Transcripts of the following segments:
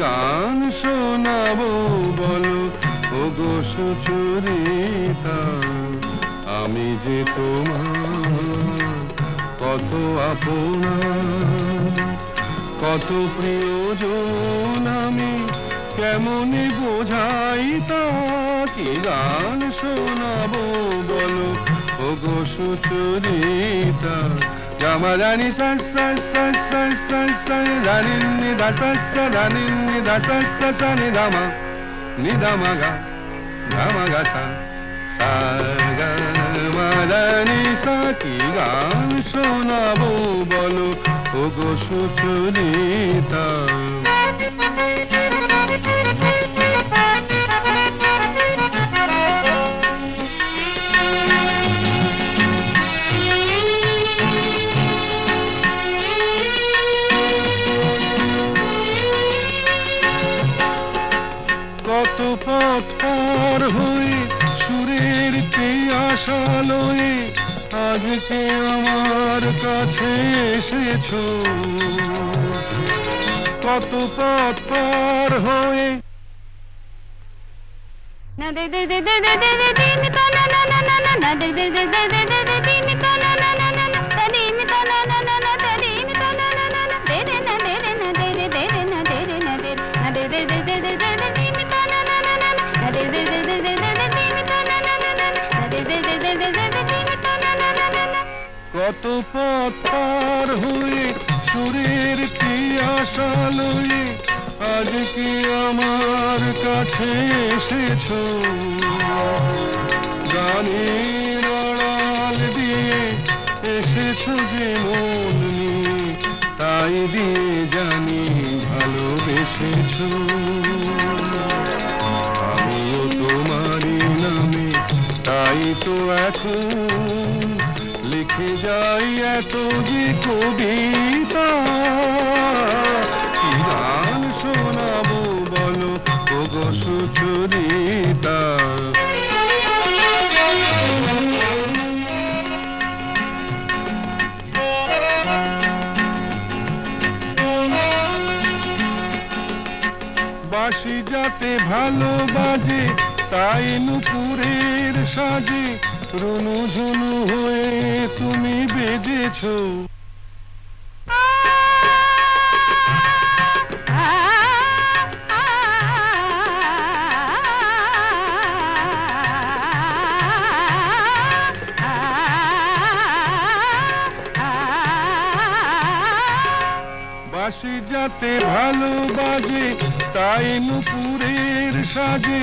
গান শোনাবো বলো ও গো সুচরিতা, আমি যে তোমার কত আপনা কত প্রিয়জন আমি কেমনে বোঝাই তা কি গান শোনাবো বলো ও গো সুচরিতা గమదని సస్స సస్స సస్స రనిన్ని దసస్స రనిన్ని దసస్స స నిదమ నిదమగ గమగ స సాగమదని সাকি গান শোনাবো বলো ওগো সুচরিতা আজকে আমার কাছে এসেছ কত পথ পার হয়ে না দে দে দে দে দে দে দিন না না না না না না দে দে দে দে কত পথ পার হয়ে সুরের আশা লয়ে আজকে আমার কাছে এসেছ? গানের আড়াল দিয়ে এসেছ যে মন তাই দিয়ে জানি ভালোবেসেছো। আমিও তোমারই নামে, তাই তো এখন এত যে কবিতা গান শোনাবো বলো? বাসি যাতে ভালো বাজে তাই নুপুরের সাজে রুনু ঝুনু হয়ে তুমি বেজেছো। বাসি যাতে ভালো বাজে তাই নুপুরের সাজে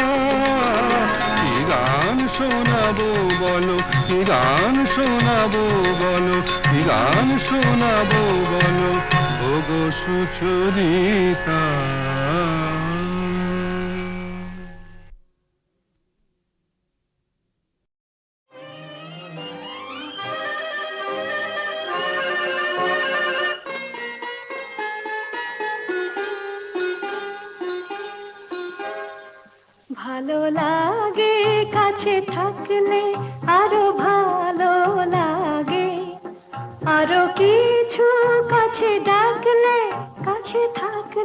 শোনাবো বলো কি গান শোনাবো বলো কি গান শোনাবো বলো? ও গো সুচরিতা।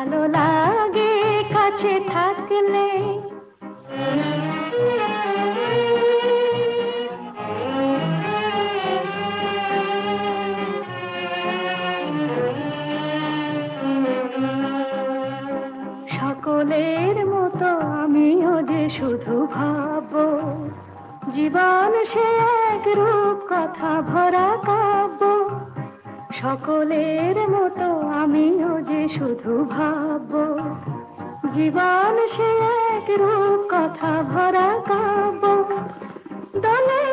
ভালো লাগে কাছে থাকলে। সকলের মতো আমিও যে শুধু ভাববো জীবন সে এক রূপ কথা ভরা সকলের মতো আমিও যে শুধু ভাববো। জীবন সে এক রূপ কথা ভরা কাব্য। দলে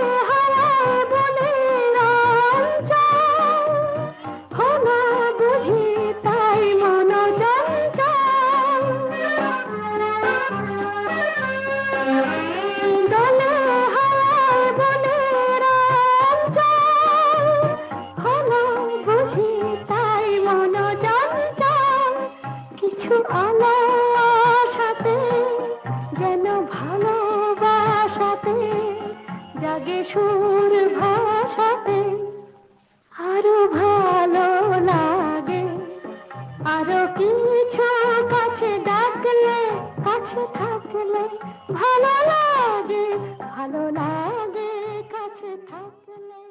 ভালো লাগে কাছে থাকলে।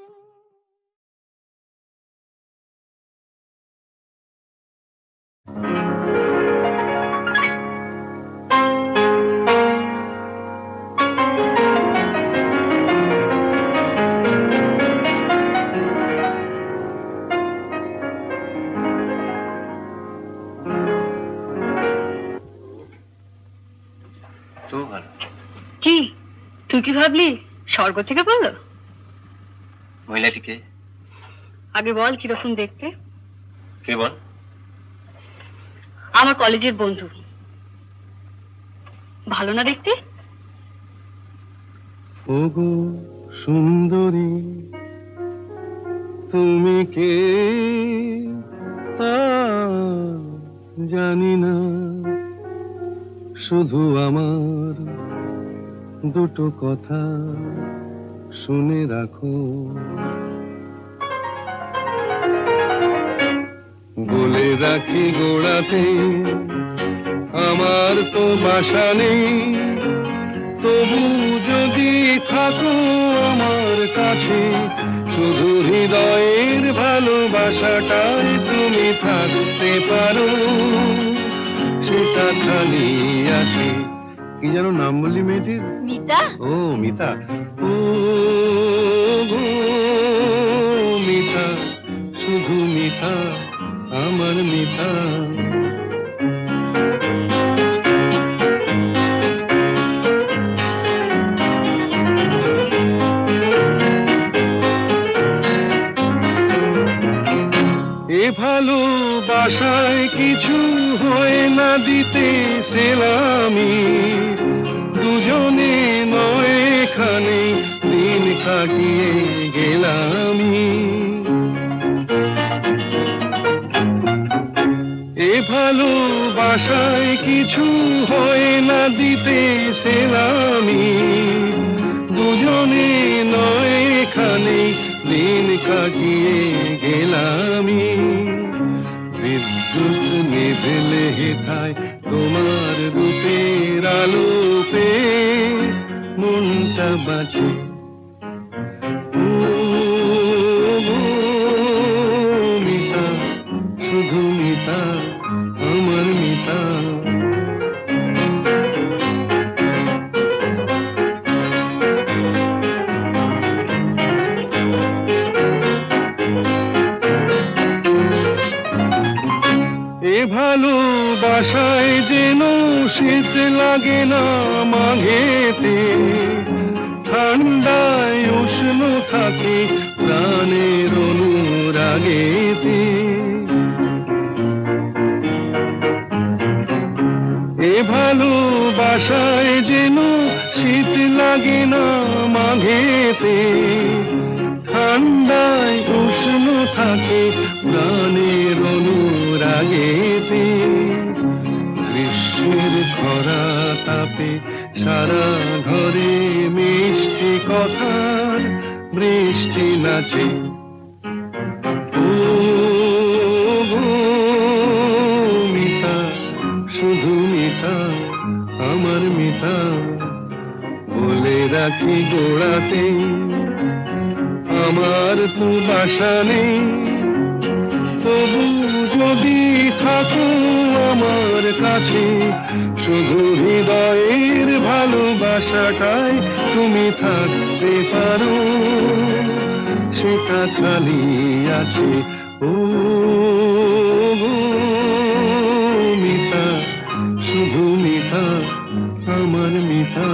কি ভাবলি? স্বর্গ থেকে বলল? মহিলাটিকে। আগে বল কীরকম দেখতে? কে বল? আমার কলেজের বন্ধু। ভালো না দেখতে? ওগো সুন্দরী তুমি কে তা জানি না। শুধু আমার দুটো কথা শুনে রাখো। বলে রাখি গোড়াতে, আমার তো বাসা নেই। তবু যদি থাকো আমার কাছে, শুধু হৃদয়ের ভালোবাসাটাই তুমি থাকতে পারো। সেটা খালি আছে। কি যেন নাম বললি মেয়েটির? মিতা? ও মিতা। ও মিতা, শুধু মিতা, আমার মিতা। ভালোবাসায় কিছু হয় না দিতে সেলামি। দুজনে নয় এখানে দিন কাটিয়ে গেলামি এ ভালোবাসায় কিছু হয় না দিতে সেলামি। দুজনে নয় এখানে দিন কাটিয়ে গেলামি বিদ্যুৎ নিভেলে হেথায় তোমার রূপের আলো। বাঁচে। মিতা শুধু মিতা মিতা এ ভালোবাসায় যেন শীত লাগে না মাঘেতে ঠান্ডায় উষ্ণ থাকে প্রাণের অনুরাগেতে এ ভালোবাসায় যেন শীত লাগে না মাঘেতে। ঠান্ডায় উষ্ণ থাকে তাপে সারা ঘরে মিষ্টি কথার বৃষ্টি নাচে। মিতা, শুধু মিতা, আমার মিতা, বলে রাখি গোড়াতে, আমার তো বাসা নেই। তবু যদি থাকো আমার কাছে শুধু হৃদয়ের ভালোবাসাটাই তুমি থাকতে পারো। সেটা খালি আছে, ও মিতা, শুধু মিতা, আমার মিতা।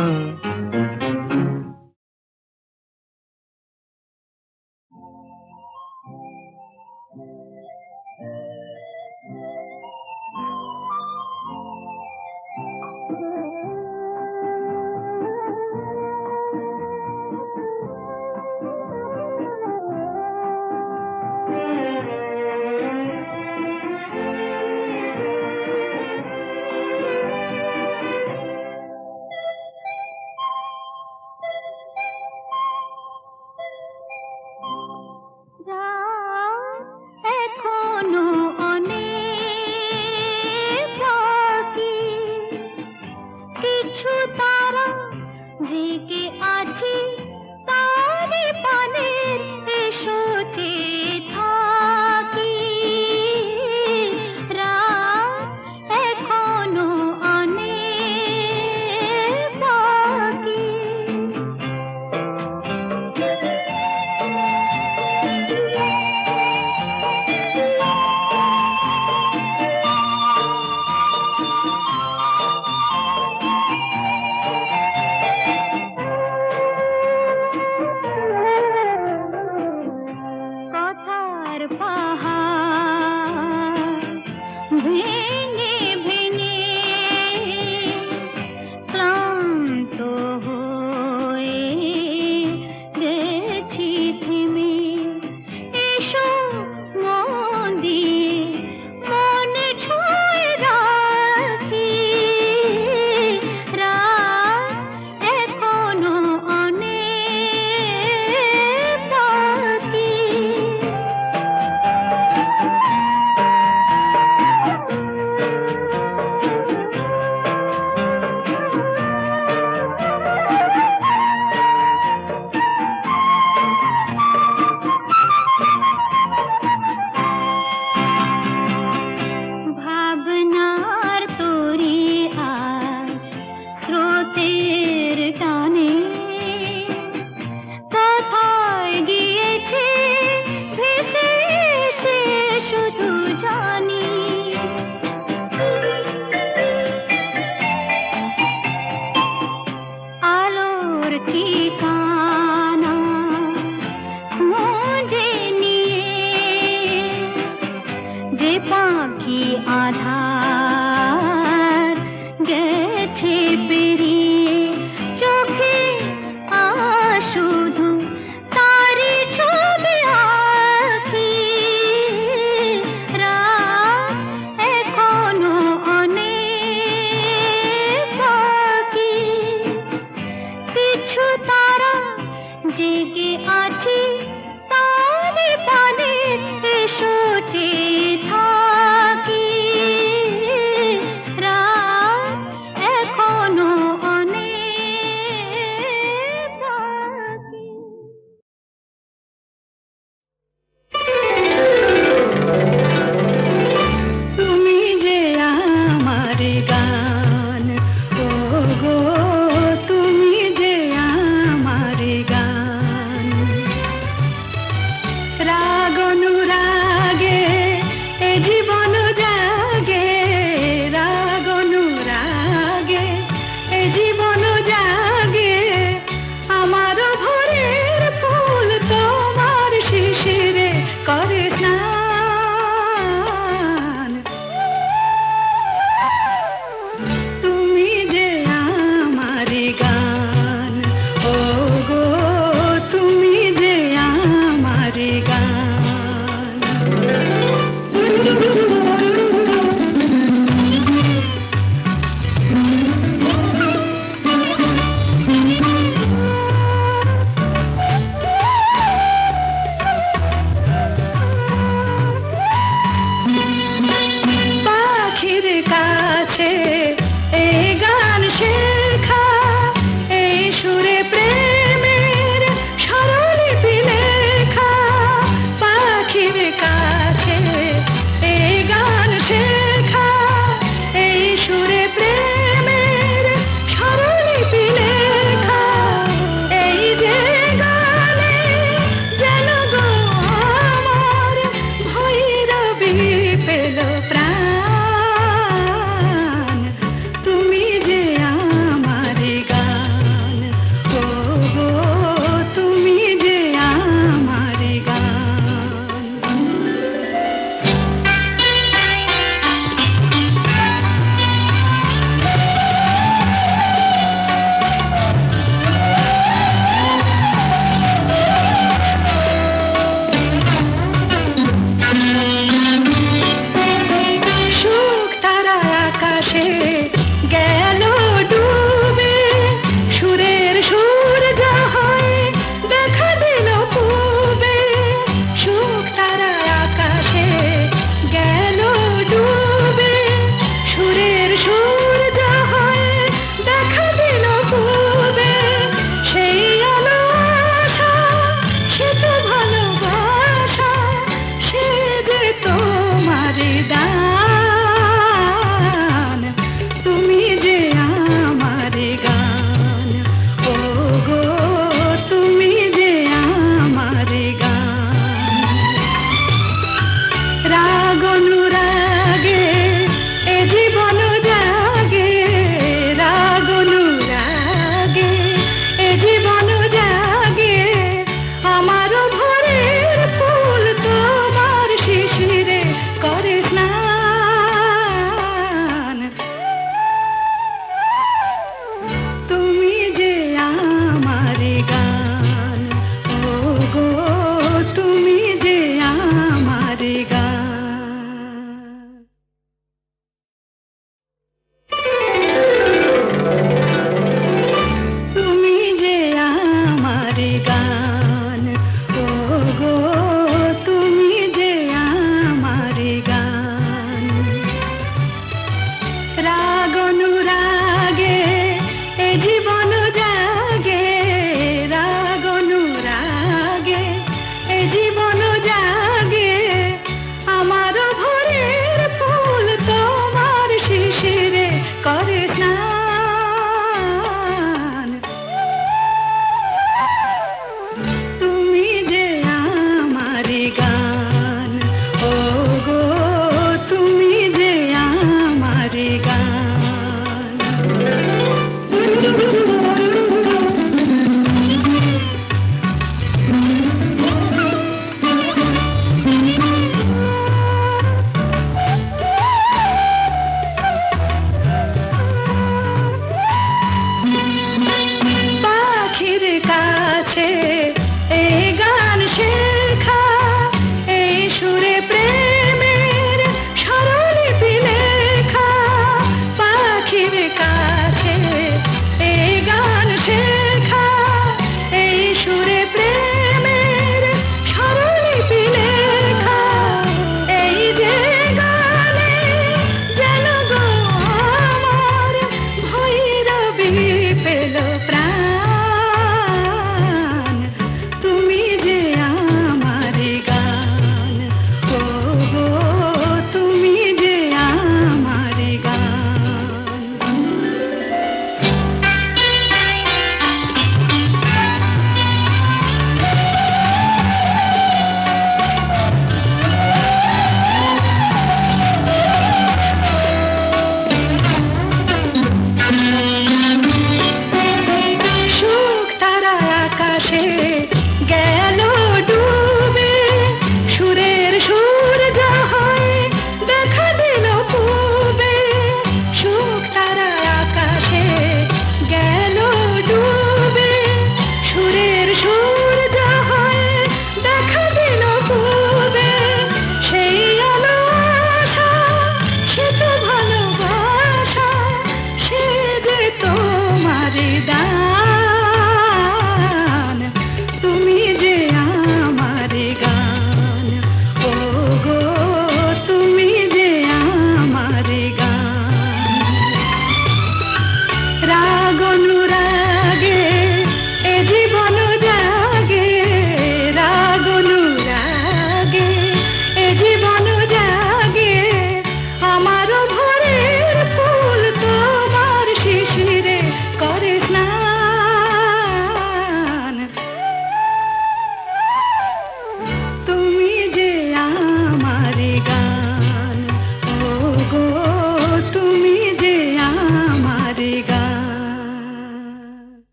ficar.